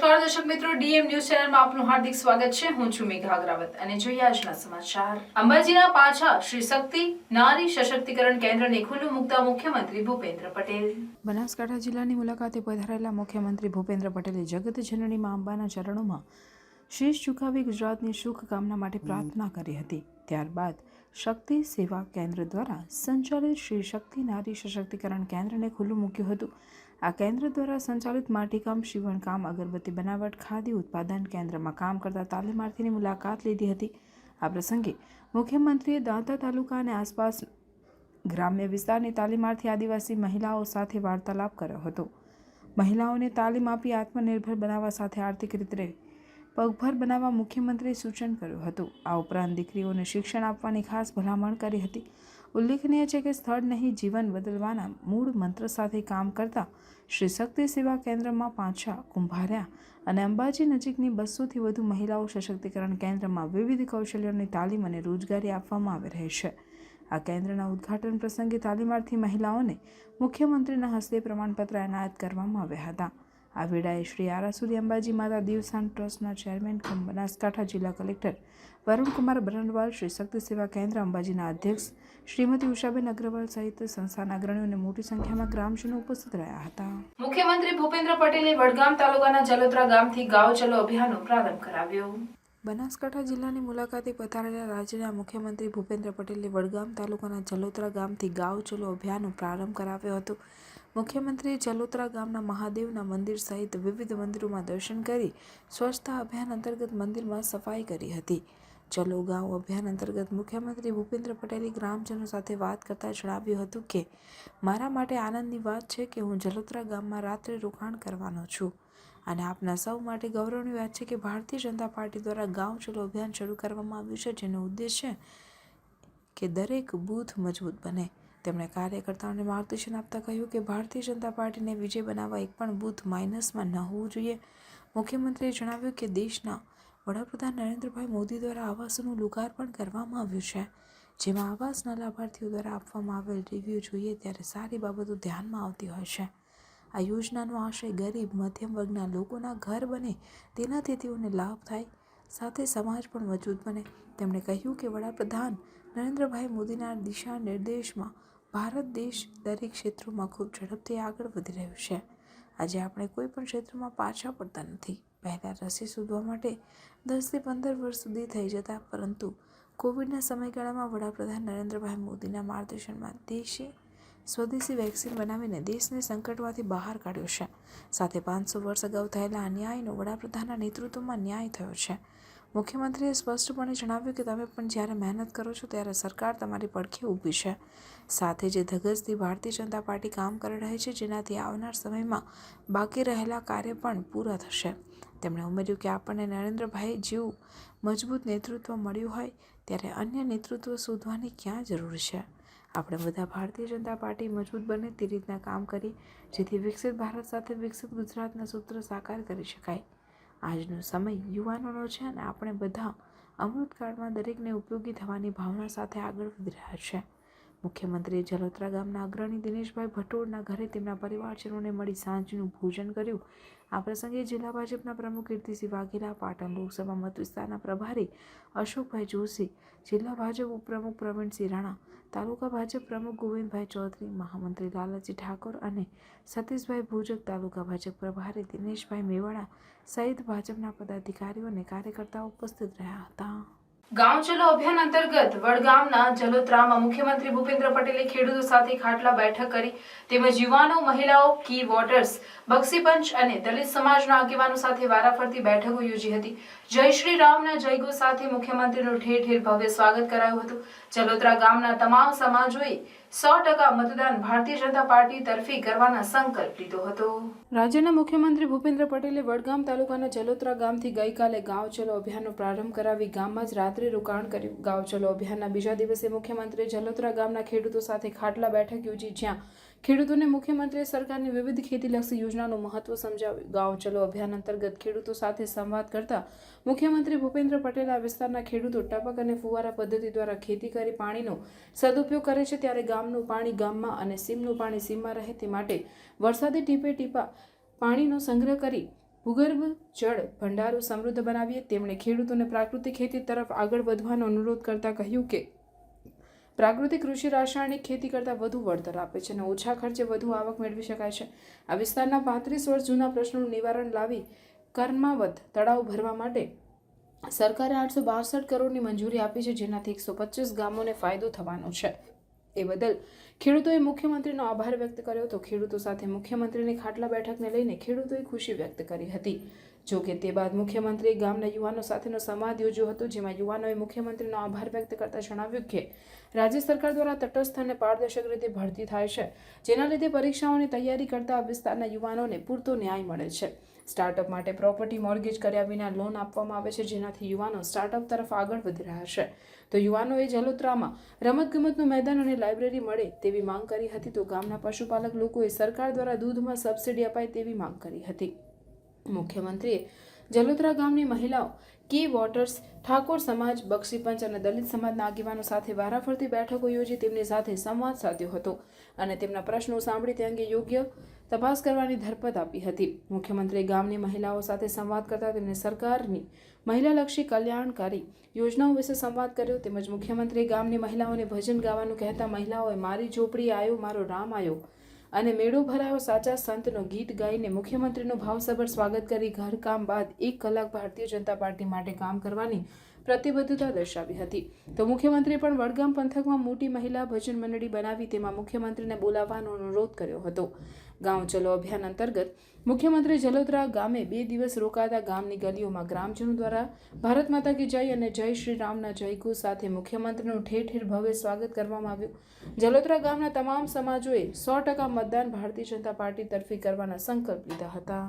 નમસ્કાર દર્શક મિત્રો, ડીએમ ન્યૂઝ ચેનલમાં આપનું હાર્દિક સ્વાગત છે. હું છું મેઘા અગ્રાવત અને જોઈએ આજના સમાચાર. અંબાજીના પાછા શ્રી શક્તિ, નારી સશક્તિકરણ કેન્દ્રને ખુલ્લું મૂકતા મુખ્યમંત્રી ભૂપેન્દ્ર પટેલ. બનાસકાંઠા જિલ્લાની મુલાકાતે પધારેલા મુખ્યમંત્રી ભૂપેન્દ્ર પટેલે જગત જનની અંબાના ચરણોમાં શીશ ઝુકાવી ગુજરાતની સુખ કામના માટે પ્રાર્થના કરી હતી. ત્યારબાદ શક્તિ સેવા કેન્દ્ર દ્વારા સંચાલિત શ્રી શક્તિ નારી સશક્તિકરણ કેન્દ્રને ખુલ્લું મૂક્યું હતું. આ કેન્દ્ર દ્વારા સંચાલિત માટીકામ શિવણકામ અગરબત્તી બનાવટ ખાદી ઉત્પાદન કેન્દ્રમાં કામ કરતા તાલીમાર્થીની મુલાકાત લીધી હતી. આ પ્રસંગે મુખ્યમંત્રીએ દાંતા તાલુકા અને આસપાસ ગ્રામ્ય વિસ્તારની તાલીમાર્થી આદિવાસી મહિલાઓ સાથે વાર્તાલાપ કર્યો હતો. મહિલાઓને તાલીમ આપી આત્મનિર્ભર બનાવવા સાથે આર્થિક રીતે પગભર બનાવવા મુખ્યમંત્રીએ સૂચન કર્યું હતું. આ ઉપરાંત દીકરીઓને શિક્ષણ આપવાની ખાસ ભલામણ કરી હતી. ઉલ્લેખનીય છે કે સ્થળ નહીં, જીવન બદલવાના મૂળ મંત્ર સાથે કામ કરતા શ્રી શક્તિ સેવા કેન્દ્રમાં પાંચા કુંભાર્યા અને અંબાજી નજીકની બસોથી વધુ મહિલાઓ સશક્તિકરણ કેન્દ્રમાં વિવિધ કૌશલ્યોની તાલીમ અને રોજગારી આપવામાં આવી રહી છે. આ કેન્દ્રના ઉદ્ઘાટન પ્રસંગે તાલીમાર્થી મહિલાઓને મુખ્યમંત્રીના હસ્તે પ્રમાણપત્ર એનાયત કરવામાં આવ્યા હતા. આ વેળાએ શ્રી આરાસુરી અંબાજી માતા દેવસ્થાન ટ્રસ્ટના ચેરમેન કમ બનાસકાંઠા જિલ્લા કલેક્ટર વરુણકુમાર બરનવાલ શ્રી શક્તિ સેવા કેન્દ્ર અંબાજીના અધ્યક્ષ શ્રીમતી ઉષાબેન અગ્રવાલ સહિત સંસ્થાના અગ્રણીઓ અને મોટી સંખ્યામાં ગ્રામજનો ઉપસ્થિત રહ્યા હતા. મુખ્યમંત્રી ભૂપેન્દ્ર પટેલે વડગામ તાલુકાના જલોત્રા ગામથી ગાંવ ચલો અભિયાનનો પ્રારંભ કરાવ્યો. બનાસકાંઠા જિલ્લાની મુલાકાતે પધારેલા રાજ્યના મુખ્યમંત્રી ભૂપેન્દ્ર પટેલે વડગામ તાલુકાના જલોત્રા ગામથી ગાંવ ચલો અભિયાનનો પ્રારંભ કરાવ્યો હતો. મુખ્યમંત્રીએ ચલોતરા ગામના મહાદેવના મંદિર સહિત વિવિધ મંદિરોમાં દર્શન કરી સ્વચ્છતા અભિયાન અંતર્ગત મંદિરમાં સફાઈ કરી હતી. ચલો ગાંવ અભિયાન અંતર્ગત મુખ્યમંત્રી ભૂપેન્દ્ર પટેલે ગ્રામજનો સાથે વાત કરતા જણાવ્યું હતું કે, મારા માટે આનંદની વાત છે કે હું જલોતરા ગામમાં રાત્રે રોકાણ કરવાનો છું. અને આપના સૌ માટે ગૌરવની વાત છે કે ભારતીય જનતા પાર્ટી દ્વારા ગાંવ ચલો અભિયાન શરૂ કરવામાં આવ્યું છે, જેનો ઉદ્દેશ છે કે દરેક બૂથ મજબૂત બને. તેમણે કાર્યકર્તાઓને માર્ગદર્શન આપતા કહ્યું કે ભારતીય જનતા પાર્ટીને વિજય બનાવવા એક પણ બૂથ માઇનસમાં ન હોવું જોઈએ. મુખ્યમંત્રીએ જણાવ્યું કે દેશના વડાપ્રધાન નરેન્દ્રભાઈ મોદી દ્વારા આવાસોનું લોકાર્પણ કરવામાં આવ્યું છે. જેમાં આવાસના લાભાર્થીઓ દ્વારા આપવામાં આવેલ રિવ્યૂ જોઈએ ત્યારે સારી બાબતો ધ્યાનમાં આવતી હોય છે. આ યોજનાનો આશય ગરીબ, મધ્યમ વર્ગના લોકોના ઘર બને તેનાથી તેઓને લાભ થાય, સાથે સમાજ પણ મજબૂત બને. તેમણે કહ્યું કે વડાપ્રધાન નરેન્દ્રભાઈ મોદીના દિશા નિર્દેશમાં ભારત દેશ દરેક ક્ષેત્રોમાં ખૂબ ઝડપથી આગળ વધી રહ્યું છે. આજે આપણે કોઈ પણ ક્ષેત્રમાં પાછા પડતા નથી. પહેલાં રસી શોધવા માટે દસથી પંદર વર્ષ સુધી થઈ જતા, પરંતુ કોવિડના સમયગાળામાં વડાપ્રધાન નરેન્દ્રભાઈ મોદીના માર્ગદર્શનમાં દેશે સ્વદેશી વેક્સિન બનાવીને દેશને સંકટમાંથી બહાર કાઢ્યો છે. સાથે પાંચસો વર્ષ અગાઉ થયેલા અન્યાયનો વડાપ્રધાનના નેતૃત્વમાં ન્યાય થયો છે. મુખ્યમંત્રીએ સ્પષ્ટપણે જણાવ્યું કે તમે પણ જ્યારે મહેનત કરો છો ત્યારે સરકાર તમારી પડખે ઊભી છે. સાથે જે ધગજથી ભારતીય જનતા પાર્ટી કામ કરી રહી છે, જેનાથી આવનાર સમયમાં બાકી રહેલા કાર્ય પણ પૂરા થશે. તેમણે ઉમેર્યું કે આપણને નરેન્દ્રભાઈ જેવું મજબૂત નેતૃત્વ મળ્યું હોય ત્યારે અન્ય નેતૃત્વ શોધવાની ક્યાં જરૂર છે? આપણે બધા ભારતીય જનતા પાર્ટી મજબૂત બને તે રીતના કામ કરી, જેથી વિકસિત ભારત સાથે વિકસિત ગુજરાતના સૂત્ર સાકાર કરી શકાય. આજનો સમય યુવાનોનો છે અને આપણે બધા અમૃતકાળમાં દરેકને ઉપયોગી થવાની ભાવના સાથે આગળ વધી રહ્યા છે. મુખ્યમંત્રીએ જલોત્રા ગામના અગ્રણી દિનેશભાઈ ભટોળના ઘરે તેમના પરિવારજનોને મળી સાંજનું ભોજન કર્યું. આ પ્રસંગે જિલ્લા ભાજપના પ્રમુખ કીર્તિસિંહ વાઘેલા, પાટણ લોકસભા મત વિસ્તારના પ્રભારી અશોકભાઈ જોશી, જિલ્લા ભાજપ ઉપપ્રમુખ પ્રવીણસિંહ રાણા, તાલુકા ભાજપ પ્રમુખ ગોવિંદભાઈ ચૌધરી, મહામંત્રી લાલાજી ઠાકોર અને સતીશભાઈ ભુજક, તાલુકા ભાજપ પ્રભારી દિનેશભાઈ મેવાડા સહિત ભાજપના પદાધિકારીઓ અને કાર્યકર્તાઓ ઉપસ્થિત રહ્યા હતા. ગાંવ ચલો અભિયાન વડગામના જલોત્રામાં મુખ્યમંત્રી ભૂપેન્દ્ર પટેલે ખેડૂતો સાથે ખાટલા બેઠક કરી. તેમજ યુવાનો, મહિલાઓ કી વોટર્સ બક્ષીપંચ અને દલિત સમાજના આગેવાનો સાથે વારાફરતી બેઠકો યોજી હતી. જય શ્રી રામના જયગો સાથે મુખ્યમંત્રીનું ઠેર ઠેર ભવ્ય સ્વાગત કરાયું હતું. જલોત્રા ગામના તમામ સમાજોએ સો ટકા મતદાન ભારતીય જનતા પાર્ટી તરફી કરવાના સંકલ્પ લીધો હતો. રાજ્યના મુખ્યમંત્રી ભૂપેન્દ્ર પટેલે વડગામ તાલુકાના જલોત્રા ગામથી ગઈકાલે ગાંવ ચલો અભિયાનનો પ્રારંભ કરાવી ગામમાં જ રાત્રે રોકાણ કર્યું. ગાંવ ચલો અભિયાનના બીજા દિવસે મુખ્યમંત્રી જલોત્રા ગામના ખેડૂતો સાથે ખાટલા બેઠક યોજી જ્યાં ખેડૂતોને મુખ્યમંત્રીએ સરકારની વિવિધ ખેતીલક્ષી યોજનાનું મહત્વ સમજાવ્યું. ગાંવ ચલો અભિયાન અંતર્ગત ખેડૂતો સાથે સંવાદ કરતા મુખ્યમંત્રી ભૂપેન્દ્ર પટેલ આ વિસ્તારના ખેડૂતો ટપક અને ફુવારા પદ્ધતિ દ્વારા ખેતી કરી પાણીનો સદુપયોગ કરે છે. ત્યારે ગામનું પાણી ગામમાં અને સીમનું પાણી સીમમાં રહે તે માટે વરસાદી ટીપે ટીપા પાણીનો સંગ્રહ કરી ભૂગર્ભ જળ ભંડારો સમૃદ્ધ બનાવીએ. તેમણે ખેડૂતોને પ્રાકૃતિક ખેતી તરફ આગળ વધવાનો અનુરોધ કરતા કહ્યું કે પ્રાકૃતિક કૃષિ રાસાયણિક ખેતી કરતાં વધુ વળતર આપે છે અને ઓછા ખર્ચે વધુ આવક મેળવી શકાય છે. આ વિસ્તારના પાંત્રીસ વર્ષ જૂના પ્રશ્નોનું નિવારણ લાવી કર્માવત તળાવ ભરવા માટે સરકારે આઠસો બાસઠ કરોડની મંજૂરી આપી છે, જેનાથી એકસો પચીસ ગામોને ફાયદો થવાનો છે. એ બદલ ખેડૂતોએ મુખ્યમંત્રીનો આભાર વ્યક્ત કર્યો હતો. ખેડૂતો સાથે મુખ્યમંત્રીની ખાટલા બેઠકને લઈને ખેડૂતોએ ખુશી વ્યક્ત કરી હતી. જો કે તે બાદ મુખ્યમંત્રીએ ગામના યુવાનો સાથેનો સંવાદ યોજ્યો હતો, જેમાં યુવાનોએ મુખ્યમંત્રીનો આભાર વ્યક્ત કરતા જણાવ્યું કે રાજ્ય સરકાર દ્વારા તટસ્થ અને પારદર્શક રીતે ભરતી થાય છે, જેના લીધે પરીક્ષાઓની તૈયારી કરતા વિસ્તારના યુવાનોને પૂરતો ન્યાય મળે છે. સ્ટાર્ટઅપ માટે પ્રોપર્ટી મોર્ગેજ કર્યા વિના લોન આપવામાં આવે છે, જેનાથી યુવાનો સ્ટાર્ટઅપ તરફ આગળ વધી રહ્યા છે. તો યુવાનોએ જલોત્રામાં રમતગમતનું મેદાન અને લાઇબ્રેરી મળે તેવી માંગ કરી હતી, તો ગામના પશુપાલક લોકોએ સરકાર દ્વારા દૂધમાં સબસિડી અપાય તેવી માંગ કરી હતી. મુખ્યમંત્રીએ જલોત્રા ગામની મહિલાઓ કી વોટર્સ ઠાકોર સમાજ બક્ષીપંચ અને દલિત સમાજના આગેવાનો સાથે વારાફરતી બેઠકો યોજી તેમની સાથે સંવાદ સાધ્યો હતો અને તેમના પ્રશ્નો સાંભળી તે અંગે યોગ્ય તપાસ કરવાની ધરપત આપી હતી. મુખ્યમંત્રીએ ગામની મહિલાઓ સાથે સંવાદ કરતા તેમને સરકારની મહિલાલક્ષી કલ્યાણકારી યોજનાઓ વિશે સંવાદ કર્યો તેમજ મુખ્યમંત્રીએ ગામની મહિલાઓને ભજન ગાવાનું કહેતા મહિલાઓએ, મારી ઝોપડી આવ્યો મારો રામ આવ્યો અને મેળો ભરાયો સાચા સંતનો ગીત ગાઈને મુખ્યમંત્રીનું ભાવસભર સ્વાગત કરી ઘરકામ બાદ એક કલાક ભારતીય જનતા પાર્ટી માટે કામ કરવાની પ્રતિબદ્ધતા દર્શાવી હતી. તો મુખ્યમંત્રીએ પણ વડગામ પંથકમાં મોટી મહિલા ભજન મંડળી બનાવી તેમાં મુખ્યમંત્રીને બોલાવવાનો અનુરોધ કર્યો હતો. ગાંવ ચલો અભિયાન અંતર્ગત મુખ્યમંત્રી જલોદરા ગામે બે દિવસ રોકાતા ગામની ગલીઓમાં ગ્રામજનો દ્વારા ભારત માતા કી જય અને જય શ્રી રામના જયઘોષ સાથે મુખ્યમંત્રીનું ઠેર ઠેર ભવ્ય સ્વાગત કરવામાં આવ્યું. જલોદરા ગામના તમામ સમાજોએ સો ટકા મતદાન ભારતીય જનતા પાર્ટી તરફી કરવાના સંકલ્પ લીધા હતા.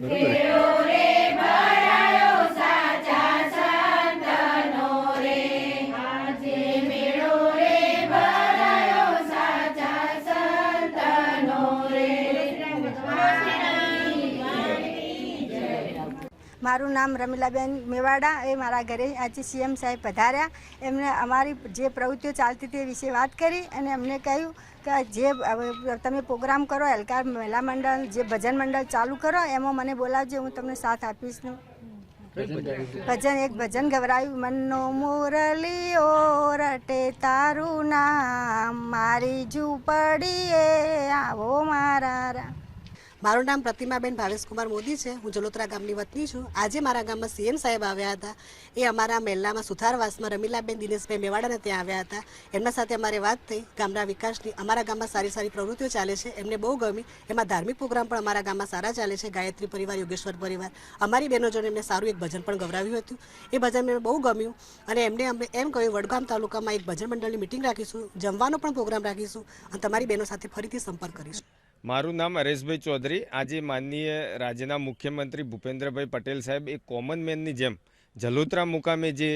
Добрий день. મારું નામ રમીલાબેન મેવાડા. એ મારા ઘરે આજે સીએમ સાહેબ પધાર્યા. એમને અમારી જે પ્રવૃત્તિઓ ચાલતી તે વિશે વાત કરી અને અમને કહ્યું કે જે તમે પ્રોગ્રામ કરો, એલકાર મહિલા મંડળ, જે ભજન મંડળ ચાલુ કરો, એમાં મને બોલાવજો, હું તમને સાથ આપીશ. ભજન એક ભજન ગવરાયું. મનનો મુરલીઓ રટે તારું નામ, મારી ઝૂંપડીએ, આવો મારા મારું નામ પ્રતિમાબેન ભાવેશકુમાર મોદી છે. હું જલોત્રા ગામની વતની છું. આજે મારા ગામમાં સીએમ સાહેબ આવ્યા હતા. એ અમારા મહેલામાં સુથારવાસમાં રમીલાબેન દિનેશભાઈ મેવાડાને ત્યાં આવ્યા હતા. એમના સાથે અમારે વાત થઈ. ગામના વિકાસની અમારા ગામમાં સારી સારી પ્રવૃત્તિઓ ચાલે છે. એમને બહુ ગમી. એમાં ધાર્મિક પ્રોગ્રામ પણ અમારા ગામમાં સારા ચાલે છે. ગાયત્રી પરિવાર, યોગેશ્વર પરિવાર. અમારી બહેનો જોડે એમને સારું એક ભજન પણ ગવરાવ્યું હતું. એ ભજન મને બહુ ગમ્યું અને એમને અમે એમ કહ્યું, વડગામ તાલુકામાં એક ભજન મંડળની મિટિંગ રાખીશું. જમવાનો પણ પ્રોગ્રામ રાખીશું અને તમારી બહેનો સાથે ફરીથી સંપર્ક કરીશું. મારું નામ હરેશભાઈ ચૌધરી. આજે માનનીય રાજ્યના મુખ્યમંત્રી ભૂપેન્દ્રભાઈ પટેલ સાહેબ એક કોમન મેનની જેમ જલોત્રા મુકામે જે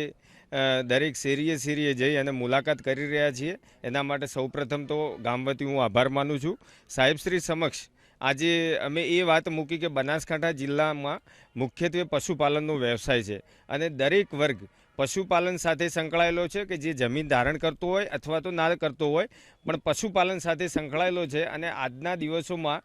દરેક શેરીએ શેરીએ જઈ અને મુલાકાત કરી રહ્યા છીએ. એના માટે સૌપ્રથમ તો ગામ વતી હું આભાર માનું છું. સાહેબશ્રી સમક્ષ આજે અમે એ વાત મૂકી કે બનાસકાંઠા જિલ્લામાં મુખ્યત્વે પશુપાલનનો વ્યવસાય છે અને દરેક વર્ગ પશુપાલન સાથે સંકળાયેલો છે કે જે જમીન ધારણ કરતો હોય અથવા તો ના કરતો હોય, પણ પશુપાલન સાથે સંકળાયેલો છે અને આજના દિવસોમાં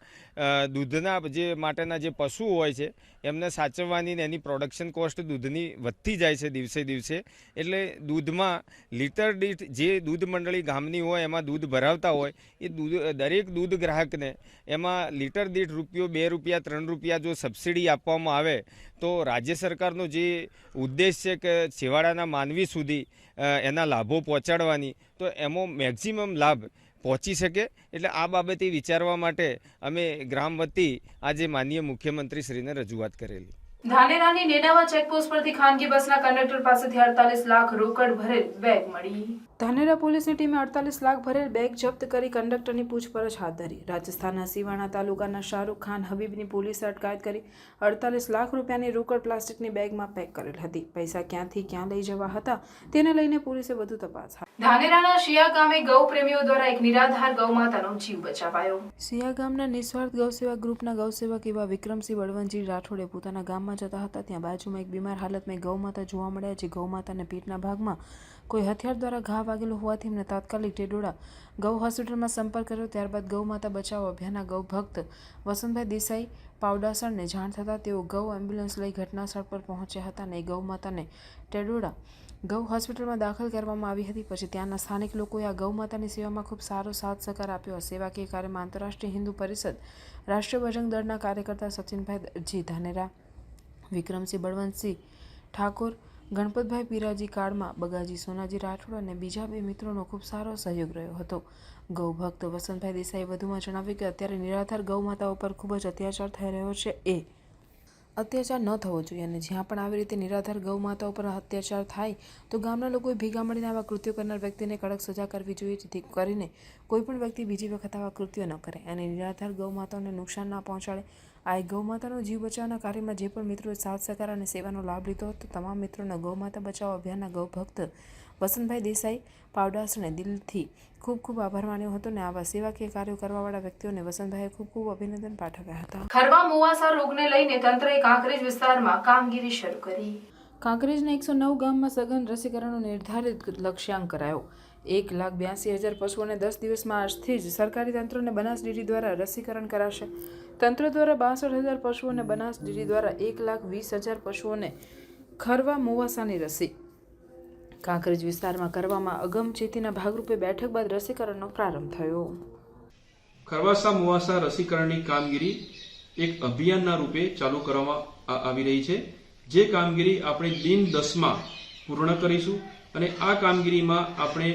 દૂધના જે માટેના જે પશુઓ હોય છે, એમને સાચવવાની ને એની પ્રોડક્શન કોસ્ટ દૂધની વધતી જાય છે દિવસે દિવસે. એટલે દૂધમાં લીટર દીઠ જે દૂધ મંડળી ગામની હોય, એમાં દૂધ ભરાવતા હોય, એ દૂધ, દરેક દૂધ ગ્રાહકને એમાં લીટર દીઠ રૂપિયો, બે રૂપિયા, ત્રણ રૂપિયા જો સબસિડી આપવામાં આવે, તો રાજ્ય સરકારનો જે ઉદ્દેશ છે કે છેવાડાના માનવી સુધી એના લાભો પહોંચાડવાની, તો એમાં મેક્ઝિમમ લાભ પહોંચી શકે. એટલે આ બાબતે વિચારવા માટે અમે ગ્રામ વતી આજે માનનીય મુખ્યમંત્રીશ્રીને રજૂઆત કરેલી. ધાનેરાની નેનાવા ચેકપોસ્ટ પરથી ખાનગી બસના કંડક્ટર પાસેથી અડતાલીસ લાખ રોકડ ભરેલ બેગ મળી. ધાનેરા પોલીસની ટીમે અડતાલીસ લાખ ભરેલ બેગ જપ્ત કરી કંડક્ટરની પૂછપરછ હાથ ધરી. રાજસ્થાનના સીવાણા તાલુકાના શાહરૂખ ખાન હબીબની પોલીસે અટકાયત કરી અડતાલીસ લાખ રૂપિયાની રોકડ પ્લાસ્ટિકની બેગમાં પેક કરેલ હતી. પૈસા ક્યાંથી ક્યાં લઈ જવા હતા તેને લઈને પોલીસે વધુ તપાસ ધાનેરાના શિયા ગામે ગૌ પ્રેમીઓ દ્વારા એક નિરાધાર ગૌમાતાનો જીવ બચાવાયો. શિયા ગામના નિસ્વાર્થ ગૌસેવા ગ્રુપના ગૌસેવક એવા વિક્રમસિંહ બળવંતજી રાઠોડે પોતાના ગામમાં જતા હતા. ત્યાં બાજુમાં એક બીમાર હાલતમાં ગૌ ગૌમાતા જોવા મળ્યા જે ગૌમાતાને પેટના ભાગમાં કોઈ હથિયાર દ્વારા ઘા વાગેલો હોવાથી એમને તાત્કાલિક ટેડોડા ગૌ હોસ્પિટલમાં સંપર્ક કર્યો. ત્યારબાદ ગૌમાતા બચાવ અભિયાનના ગૌ ભક્ત વસંતભાઈ દેસાઈ પાવડાસણને જાણ થતાં તેઓ ગૌ એમ્બ્યુલન્સ લઈ ઘટનાસ્થળ પર પહોંચ્યા હતા અને ગૌમાતાને ટેડોળા ગૌ હોસ્પિટલમાં દાખલ કરવામાં આવી હતી. પછી ત્યાંના સ્થાનિક લોકોએ આ ગૌમાતાની સેવામાં ખૂબ સારો સાથ સહકાર આપ્યો. સેવાકીય કાર્યમાં આંતરરાષ્ટ્રીય હિન્દુ પરિષદ રાષ્ટ્રીય બજરંગ દળના કાર્યકર્તા સચિનભાઈ જી ધાનેરા, વિક્રમસિંહ બળવંતસિંહ ઠાકોર ગણપતભાઈ પીરાજી કાળમાં બગાજી સોનાજી રાઠોડ અને બીજા બે મિત્રોનો ખૂબ સારો સહયોગ રહ્યો હતો. ગૌ ભક્ત વસંતભાઈ દેસાઈએ વધુમાં જણાવ્યું કે અત્યારે નિરાધાર ગૌમાતા ઉપર ખૂબ જ અત્યાચાર થઈ રહ્યો છે. એ અત્યાચાર ન થવો જોઈએ અને જ્યાં પણ આવી રીતે નિરાધાર ગૌમાતા ઉપર અત્યાચાર થાય, તો ગામના લોકોએ ભેગા મળીને આવા કૃત્યો કરનાર વ્યક્તિને કડક સજા કરવી જોઈએ, જેથી કરીને કોઈપણ વ્યક્તિ બીજી વખત આવા કૃત્યો ન કરે અને નિરાધાર ગૌમાતાઓને નુકસાન ના પહોંચાડે. આ ગૌ માતાનો જીવ બચાવવાના કાર્યમાં જે પણ મિત્રોએ સાથ સહકાર અને સેવાનો લાભ લીધો હતો તમામ મિત્રોનો ગૌ માતા બચાવ અભિયાનના ગૌ ભક્ત વસંતભાઈ દેસાઈ પાવડાસને દિલથી ખૂબ ખૂબ આભાર માન્યો હતો અને આવા સેવાકીય કાર્યો કરવાવાળા વ્યક્તિઓને વસંતભાઈએ ખૂબ ખૂબ અભિનંદન પાઠવ્યા હતા. ખરવા મુવાસા રોગને લઈને તંત્રએ કાંકરેજ વિસ્તારમાં કામગીરી શરૂ કરી. કાંકરેજના એકસો નવ ગામમાં સઘન રસીકરણનો નિર્ધારિત લક્ષ્યાંક કરાયો. એક લાખ બ્યાસી હજાર પશુઓને દસ દિવસમાં આજથી જ સરકારી તંત્રને બનાસ ડેરી દ્વારા રસીકરણ કરાશે. તંત્ર દ્વારા બાસઠ હજાર પશુઓને બનાસ ડેરી દ્વારા એક લાખ વીસ હજાર પશુઓને ખરવા મુવાસાની રસી. કાંકરેજ વિસ્તારમાં કરવામાં અગમચેતીના ભાગરૂપે બેઠક બાદ રસીકરણનો પ્રારંભ થયો. ખરવાસા મુવાસા રસીકરણની કામગીરી એક અભિયાનના રૂપે ચાલુ કરવામાં આવી રહી છે. જે કામગીરી આપણે દિન દસમાં પૂર્ણ કરીશું. અને આ કામગીરીમાં આપણે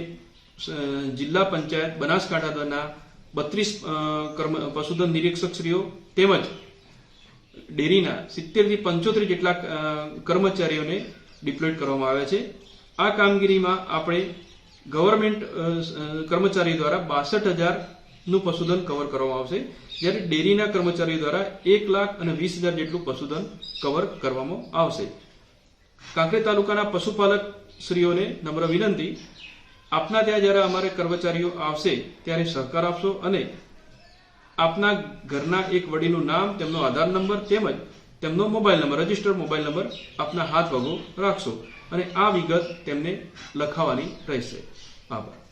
જિલ્લા પંચાયત બનાસકાંઠા દ્વારા બત્રીસ કર્મ, પશુધન નિરીક્ષકશ્રીઓ તેમજ ડેરીના સિત્તેરથી પંચોતેર જેટલા કર્મચારીઓને ડિપ્લોય કરવામાં આવ્યા છે. આ કામગીરીમાં આપણે ગવર્મેન્ટ કર્મચારી દ્વારા બાસઠ હજારનું પશુધન કવર કરવામાં આવશે. જ્યારે ડેરીના કર્મચારીઓ દ્વારા એક લાખ અને વીસ હજાર જેટલું પશુધન કવર કરવામાં આવશે. કાંકરેજ તાલુકાના પશુપાલક શ્રીઓને નમ્ર વિનંતી, આપના ત્યાં જ્યારે અમારે કર્મચારીઓ આવશે, ત્યારે સહકાર આપશો અને આપના ઘરના એક વડીનું નામ, તેમનો આધાર નંબર તેમજ તેમનો mobile number, registered mobile number આપના હાથ વગો રાખશો અને આ વિગત તેમને લખાવવાની રહેશે. આભાર.